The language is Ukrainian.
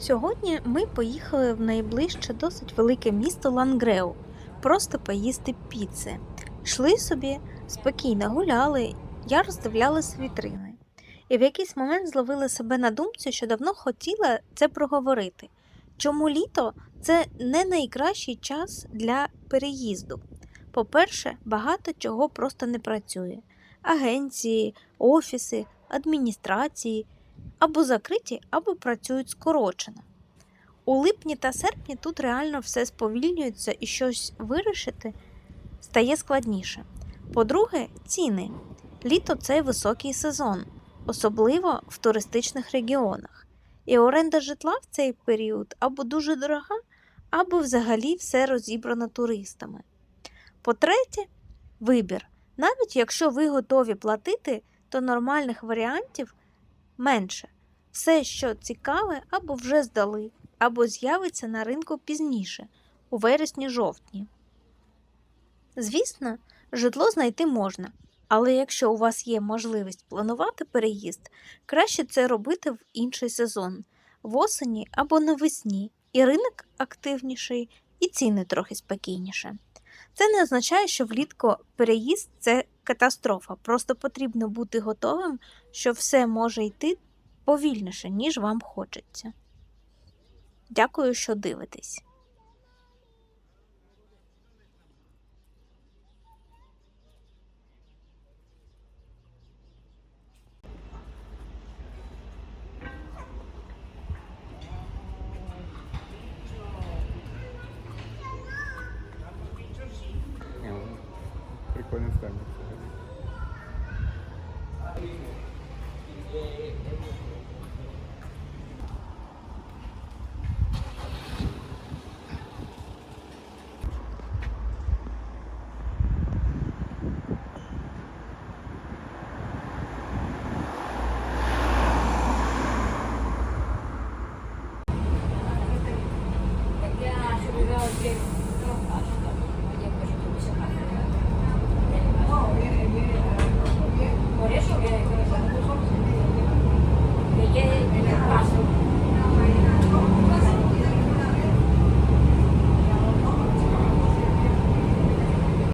Сьогодні ми поїхали в найближче досить велике місто Лангреу, просто поїсти піци. Йшли собі, спокійно гуляли, я роздивлялася вітрини. І в якийсь момент зловила себе на думці, що давно хотіла це проговорити. Чому літо це не найкращий час для переїзду? По-перше, багато чого просто не працює. Агенції, офіси, адміністрації або закриті, або працюють скорочено. У липні та серпні тут реально все сповільнюється і щось вирішити стає складніше. По-друге, ціни. Літо це високий сезон, особливо в туристичних регіонах. І оренда житла в цей період або дуже дорога, або взагалі все розібрано туристами. По-третє, вибір. Навіть якщо ви готові платити, то нормальних варіантів менше. Все, що цікаве, або вже здали, або з'явиться на ринку пізніше, у вересні-жовтні. Звісно, житло знайти можна, але якщо у вас є можливість планувати переїзд, краще це робити в інший сезон, восені або навесні, і ринок активніший, і ціни трохи спокійніше. Це не означає, що влітку переїзд це катастрофа, просто потрібно бути готовим, що все може йти повільніше, ніж вам хочеться. Дякую, що дивитесь. Прикольно станет. Rodrigo.